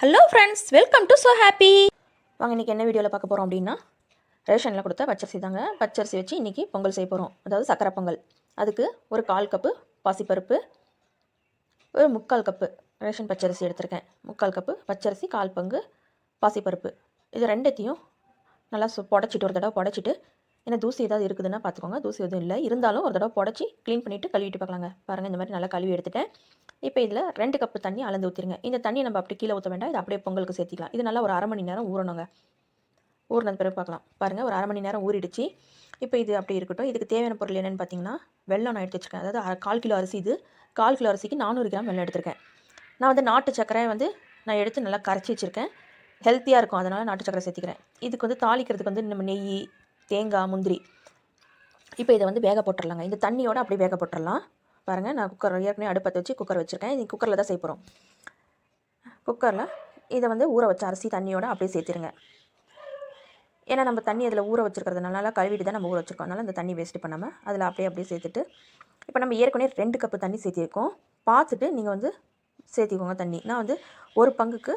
Hello friends welcome to so happy வாங்க இன்றைக்கி என்ன வீடியோவில் பார்க்க போகிறோம் அப்படின்னா ரேஷனில் கொடுத்த பச்சரிசி தாங்க. பச்சரிசி வச்சு இன்றைக்கி பொங்கல் செய்ய போகிறோம் அதாவது சக்கரை பொங்கல். அதுக்கு ஒரு கால் கப்பு பாசிப்பருப்பு ஒரு முக்கால் கப்பு ரேஷன் பச்சரிசி எடுத்திருக்கேன். முக்கால் கப்பு பச்சரிசி கால் பங்கு பாசிப்பருப்பு. இது ரெண்டுத்தையும் நல்லா சு புடச்சிட்டு ஒரு தடவை புடச்சிட்டு ஏன்னா தூசி ஏதாவது இருக்குதுன்னா பார்த்துக்கோங்க. தூசி எதுவும் இல்லை. இருந்தாலும் ஒரு தடவை புடச்சி க்ளீன் பண்ணிவிட்டு கழுவிட்டு பார்க்கலாங்க. பாருங்கள் இந்த மாதிரி நல்லா கழுவி எடுத்துட்டேன். இப்போ இதில் ரெண்டு கப்பு தண்ணி அளந்து ஊற்றிருங்க இந்த தண்ணியை நம்ம அப்படி கீழே ஊற்ற வேண்டாம். இது அப்படியே பொங்கலுக்கு சேர்த்திக்கலாம். இது நல்லா ஒரு அரை மணி நேரம் ஊறணுங்க. ஊறினது பிறகு பார்க்கலாம். பாருங்கள் ஒரு அரை மணி நேரம் ஊறிடுச்சு. இப்போ இது அப்படி இருக்கட்டும். இதுக்கு தேவையான பொருள் என்னென்னு பார்த்தீங்கன்னா வெள்ளம் நான் எடுத்து வச்சுருக்கேன். அதாவது கால் கிலோ அரிசி இது. கால் கிலோ அரிசிக்கு நானூறு கிராம் வெள்ளம் எடுத்திருக்கேன். நான் வந்து நாட்டு சர்க்கரை வந்து நான் எடுத்து நல்லா கரைச்சி வச்சுருக்கேன். ஹெல்த்தியாக இருக்கும். அதனால் நாட்டு சக்கரை சேர்த்திக்கிறேன். இதுக்கு வந்து தாளிக்கிறதுக்கு வந்து நம்ம நெய் தேங்காய் முந்திரி. இப்போ இதை வந்து வேக போட்டுடலாங்க இந்த தண்ணியோடு அப்படியே வேக போட்டுடலாம் பாருங்கள் நான் குக்கர் ஏற்கனவே அடுப்பத்தை வச்சு குக்கர் வச்சுருக்கேன். இது குக்கரில் தான் செய்ய போகிறோம் குக்கரில் இதை வந்து ஊற வச்ச அரிசி தண்ணியோடு அப்படியே சேர்த்துருங்க. ஏன்னா நம்ம தண்ணி அதில் ஊற வச்சுருக்கிறதுனால நல்லா கழுவிட்டு தான் நம்ம ஊற வச்சுருக்கோம். அதனால் அந்த தண்ணி வேஸ்ட்டு பண்ணாமல் அதில் அப்படியே அப்படியே சேர்த்துட்டு இப்போ நம்ம ஏற்கனவே ரெண்டு கப்பு தண்ணி சேர்த்திருக்கோம். பார்த்துட்டு நீங்கள் வந்து சேர்த்திக்கோங்க தண்ணி. நான் வந்து ஒரு பங்குக்கு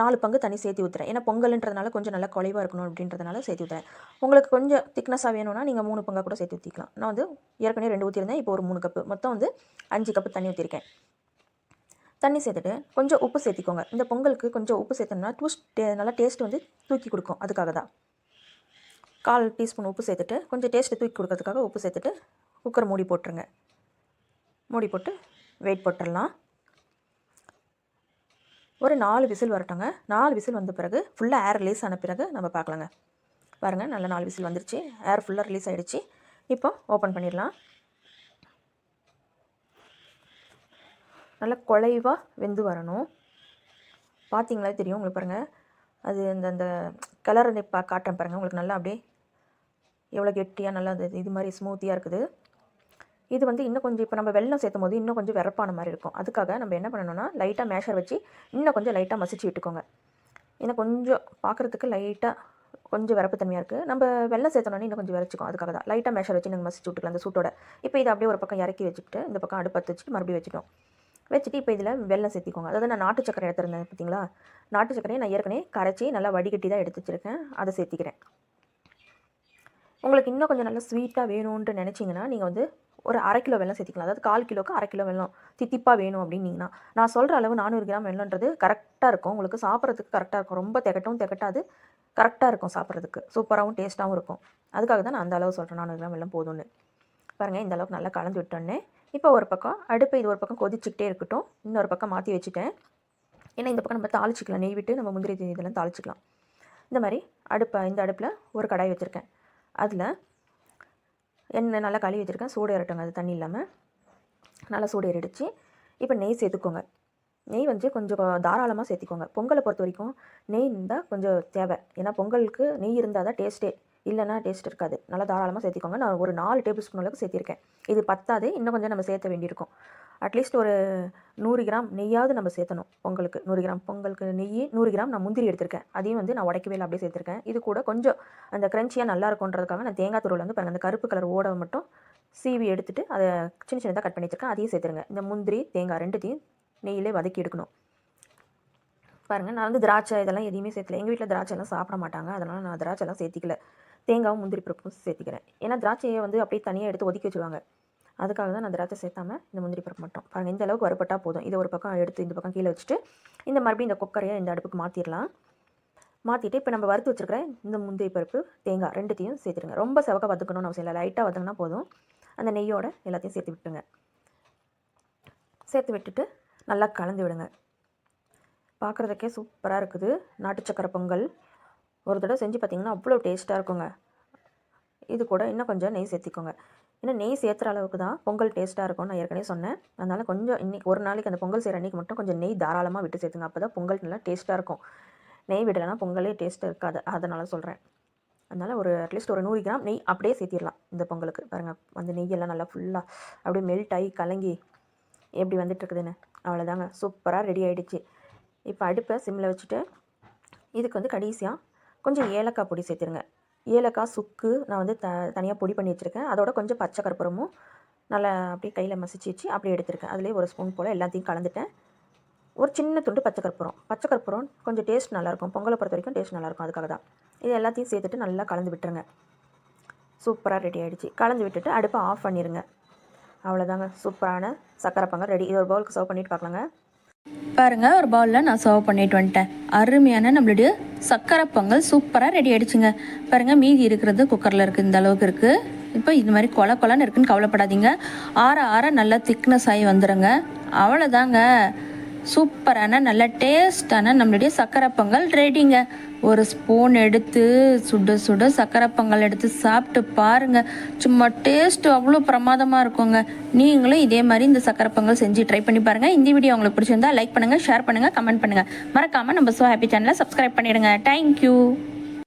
நாலு பங்கு தண்ணி சேர்த்து ஊற்றுறேன் ஏன்னா பொங்கல்ன்றதுனால கொஞ்சம் நல்லா குறைவாக இருக்கணும் அப்படின்றதுனால சேர்த்து ஊற்றுறேன் உங்களுக்கு கொஞ்சம் திக்னஸாக வேணும்னா நீங்கள் மூணு பங்காக கூட சேர்த்து ஊற்றிக்கலாம் நான் வந்து ஏற்கனவே ரெண்டு ஊற்றிருந்தேன் இப்போ ஒரு மூணு கப்பு மொத்தம் வந்து அஞ்சு கப்பு தண்ணி ஊற்றிருக்கேன் தண்ணி சேர்த்துட்டு கொஞ்சம் உப்பு சேர்த்திக்கோங்க. இந்த பொங்கலுக்கு கொஞ்சம் உப்பு சேர்த்தோம்னா டூஸ்ட் நல்லா டேஸ்ட் வந்து தூக்கி கொடுக்கும். அதுக்காக தான். கால் டீஸ்பூன் உப்பு சேர்த்துட்டு கொஞ்சம் டேஸ்ட்டு தூக்கி கொடுக்கறதுக்காக உப்பு சேர்த்துட்டு குக்கர் மூடி போட்டுருங்க. மூடி போட்டு வெயிட் போட்டுடலாம். ஒரு நாலு விசில் வரட்டுங்க. நாலு விசில் வந்த பிறகு ஃபுல்லாக ஏர் ரிலீஸ் ஆன பிறகு நம்ம பார்க்கலாங்க. பாருங்கள் நல்ல நாலு விசில் வந்துருச்சு. ஏர் ஃபுல்லாக ரிலீஸ் ஆகிடுச்சு இப்போ ஓப்பன் பண்ணிடலாம். நல்லா குழைவாக வெந்து வரணும். பார்த்தீங்களா தெரியும் உங்களுக்கு பாருங்கள் அது இந்த அந்த கலர் பா காட்டுறேன் பாருங்கள் உங்களுக்கு நல்லா அப்படியே எவ்வளோ கெட்டியாக நல்லா அது இது மாதிரி ஸ்மூத்தியாக இருக்குது. இது வந்து இன்னும் கொஞ்சம் இப்போ நம்ம வெள்ளம் சேர்த்தும் போது இன்னும் கொஞ்சம் விறப்பான மாதிரி இருக்கும். அதுக்காக நம்ம என்ன பண்ணணும்னா லைட்டாக மேஷர் வச்சு இன்னும் கொஞ்சம் லைட்டாக மசிச்சு விட்டுக்கோங்க. ஏன்னா கொஞ்சம் பார்க்குறதுக்கு லைட்டாக கொஞ்சம் விறப்புத்தன்மையாக இருக்குது நம்ம வெள்ளம் சேர்த்தோன்னே இன்னும் கொஞ்சம் விரைச்சிக்கும். அதுக்காக தான். லைட்டாக மேஷர் வச்சு நீங்கள் மசிச்சு விட்டுக்கலாம் அந்த சூட்டோட. இப்போ இதை அப்படியே ஒரு பக்கம் இறக்கி வச்சுட்டு இந்த பக்கம் அடுப்பத்து வச்சுட்டு மறுபடியும் வச்சுட்டோம். வச்சுட்டு இப்போ இதில் வெள்ளம் சேர்த்திக்கோங்க. அதாவது நான் நாட்டு சக்கரை எடுத்துருந்தேன் பார்த்தீங்களா நாட்டு சக்கரையை நான் ஏற்கனவே கரைச்சி நல்லா வடிகட்டி தான் எடுத்து வச்சுருக்கேன். அதை சேர்த்திக்கிறேன். உங்களுக்கு இன்னும் கொஞ்சம் நல்லா ஸ்வீட்டாக வேணும்ன்ட்டு நினச்சிங்கன்னா நீங்கள் வந்து ஒரு அரை கிலோ வெள்ளம் சேர்த்திக்கலாம். அதாவது கால் கிலோக்கு அரை கிலோ வெள்ளம் தித்திப்பாக வேணும் அப்படின்னீங்கன்னா நான் சொல்கிற அளவு நானூறு கிராம் வெல்லம்ன்றது கரெக்டாக இருக்கும். உங்களுக்கு சாப்பிட்றதுக்கு கரெக்டாக இருக்கும். ரொம்ப திகட்டும் திகட்டாது. கரெக்டாக இருக்கும் சாப்பிட்றதுக்கு. சூப்பராகவும் டேஸ்ட்டாகவும் இருக்கும். அதுக்காக தான் நான் அந்த அளவு சொல்கிறேன் நானூறு கிராம் வெள்ளம் போதும்னு. பாருங்கள் இந்த அளவுக்கு நல்லா கலந்து விட்டோன்னே இப்போ ஒரு பக்கம் அடுப்பு இது ஒரு பக்கம் கொதிச்சுக்கிட்டே இருக்கட்டும். இன்னொரு பக்கம் மாற்றி வச்சுட்டேன். ஏன்னா இந்த பக்கம் நம்ம தாளிச்சிக்கலாம். நெய் விட்டு நம்ம முந்திரி இதெல்லாம் தாளிச்சிக்கலாம். இந்த மாதிரி அடுப்பை இந்த அடுப்பில் ஒரு கடாய் வச்சுருக்கேன். அதில் எண்ணெய் நல்லா கழுவி வச்சுருக்கேன். சூடு ஏறட்டுங்க அது தண்ணி இல்லாமல் நல்லா சூடு ஏறிடுச்சு இப்போ நெய் சேர்த்துக்கோங்க. நெய் வந்து கொஞ்சம் தாராளமாக சேர்த்திக்கோங்க. பொங்கலை பொறுத்த வரைக்கும் நெய் இருந்தால் கொஞ்சம் தேவை. ஏன்னா பொங்கலுக்கு நெய் இருந்தால் தான் டேஸ்ட்டே. இல்லைன்னா டேஸ்ட் இருக்காது. நல்லா தாராளமாக சேர்த்திக்கோங்க. நான் ஒரு நாலு டேபிள் ஸ்பூன் அளவுக்கு சேர்த்திருக்கேன். இது பத்தாது. இன்னும் கொஞ்சம் நம்ம சேர்த்த வேண்டியிருக்கும். அட்லீஸ்ட் ஒரு நூறு கிராம் நெய்யாவது நம்ம சேர்த்தணும். பொங்கலுக்கு நூறு கிராம் பொங்கலுக்கு நெய் நூறு கிராம் நான் முந்திரி எடுத்திருக்கேன். அதையும் வந்து நான் உடைக்கவே இல்லை அப்படியே சேர்த்திருக்கேன். இது கூட கொஞ்சம் அந்த க்ரன்ச்சியாக நல்லா இருக்கும்ன்றதுக்காக நான் தேங்காய் துருவில் வந்து பாருங்கள் அந்த கருப்பு கலர் ஓடவை மட்டும் சீவி எடுத்துட்டு அதை சின்ன சின்னதாக கட் பண்ணி வச்சுருக்கேன். அதையும் சேர்த்துருங்க. இந்த முந்திரி தேங்காய் ரெண்டுத்தையும் நெய்யிலே வதக்கி எடுக்கணும். பாருங்கள் நான் வந்து திராட்சை இதெல்லாம் எதுவுமே சேர்த்துல எங்கள் வீட்டில் திராட்சைலாம் சாப்பிட மாட்டாங்க. அதனால் நான் திராட்சைலாம் சேர்த்திக்கல. தேங்காவும் முந்திரி பருப்பும் சேர்த்திக்கிறேன். ஏன்னா திராட்சையை வந்து அப்படியே தனியாக எடுத்து ஒதுக்கி வச்சுருவாங்க. அதுக்காக தான் நான் திராட்சை சேர்த்தாம இந்த முந்திரி பருப்பு மட்டும். பாருங்கள் இந்த அளவுக்கு வறுபட்டால் போதும். இதை ஒரு பக்கம் எடுத்து இந்த பக்கம் கீழே வச்சுட்டு இந்த மறுபடியும் இந்த குக்கரையை இந்த அடுப்புக்கு மாற்றிடலாம் மாற்றிட்டு இப்போ நம்ம வறுத்து வச்சுருக்கிற இந்த முந்திரி பருப்பு தேங்காய் ரெண்டுத்தையும் சேர்த்துருங்க ரொம்ப செவக்க வதக்கணும்னு அவசியம் இல்லை. லைட்டாக வதங்கினா போதும். அந்த நெய்யோட எல்லாத்தையும் சேர்த்து விட்டுருங்க. சேர்த்து விட்டுட்டு நல்லா கலந்து விடுங்க. பார்க்குறதுக்கே சூப்பராக இருக்குது. நாட்டு சக்கரை பொங்கல். ஒரு தடவை செஞ்சு பார்த்தீங்கன்னா அவ்வளோ டேஸ்ட்டாக இருக்குங்க. இது கூட இன்னும் கொஞ்சம் நெய் சேர்த்திக்கோங்க. ஏன்னா நெய் சேர்த்துற அளவுக்கு தான் பொங்கல் டேஸ்ட்டாக இருக்கும்னு நான் ஏற்கனவே சொன்னேன். அதனால் கொஞ்சம் இன்னைக்கு ஒரு நாளைக்கு அந்த பொங்கல் செய்கிற அன்றைக்கி மட்டும் கொஞ்சம் நெய் தாராளமாக விட்டு சேர்த்துங்க. அப்போ தான் பொங்கல் நல்லா டேஸ்ட்டாக இருக்கும். நெய் விடலைன்னா பொங்கலே டேஸ்ட் இருக்காது. அதனால் சொல்கிறேன் அதனால் ஒரு அட்லீஸ்ட் ஒரு நூறு கிராம் நெய் அப்படியே சேர்த்திடலாம் இந்த பொங்கலுக்கு. பாருங்கள் அந்த நெய்யெல்லாம் நல்லா ஃபுல்லாக அப்படியே மெல்ட் ஆகி கலங்கி எப்படி வந்துட்டுருக்குதுன்னு. அவ்வளோதாங்க சூப்பராக ரெடி ஆகிடுச்சு இப்போ அடுப்பை சிம்மில் வச்சுட்டு இதுக்கு வந்து கடைசியாக கொஞ்சம் ஏலக்காய் பொடி சேர்த்துருங்க. ஏலக்காய் சுக்கு நான் வந்து த தனியாக பொடி பண்ணி வச்சுருக்கேன். அதோட கொஞ்சம் பச்சை கற்பூரமும் நல்லா அப்படியே கையில் மசிச்சு வச்சு அப்படியே எடுத்திருக்கேன். அதுலேயே ஒரு ஸ்பூன் போல் எல்லாத்தையும் கலந்துட்டேன். ஒரு சின்ன துண்டு பச்சை கற்பூரம். பச்சை கற்பூரம் கொஞ்சம் டேஸ்ட் நல்லாயிருக்கும். பொங்கலை பொறுத்த வரைக்கும் டேஸ்ட் நல்லாயிருக்கும் அதுக்காக தான் இது எல்லாத்தையும் சேர்த்துட்டு நல்லா கலந்து விட்டுருங்க. சூப்பராக ரெடி ஆகிடுச்சு கலந்து விட்டுட்டு அடுப்பை ஆஃப் பண்ணிடுங்க அவ்வளோதாங்க சூப்பரான சக்கரை பொங்கல் ரெடி இது ஒரு பவுலுக்கு சர்வ் பண்ணிவிட்டு பார்க்கலாங்க. பாருங்க ஒரு பவுலில் நான் சர்வ் பண்ணிட்டு வந்துட்டேன். அருமையான நம்மளுடைய சக்கரை பொங்கல் சூப்பராக ரெடி ஆயிடுச்சுங்க. பாருங்க மீதி இருக்கிறது குக்கரில் இருக்குது இந்த அளவுக்கு இருக்குது இப்போ இது மாதிரி கொலை கொலன்னு இருக்குன்னு கவலைப்படாதீங்க. ஆற ஆற நல்லா திக்னஸ் ஆகி வந்துடுங்க அவ்வளோதாங்க சூப்பரான நல்ல டேஸ்டான நம்மளுடைய சக்கரை பொங்கல் ரெடிங்க. ஒரு ஸ்பூன் எடுத்து சுட சுட சக்கரை பொங்கல் எடுத்து சாப்பிட்டு பாருங்க. சும்மா டேஸ்ட் அவ்வளோ பிரமாதமாக இருக்குங்க. நீங்களும் இதே மாதிரி இந்த சக்கரை பொங்கல் செஞ்சு ட்ரை பண்ணி பாருங்க. இந்த வீடியோ உங்களுக்கு பிடிச்சிருந்தா லைக் பண்ணுங்க ஷேர் பண்ணுங்க கமெண்ட் பண்ணுங்க. மறக்காம நம்ம சோ ஹாப்பி சேனலை சப்ஸ்கிரைப் பண்ணிடுங்க. Thank you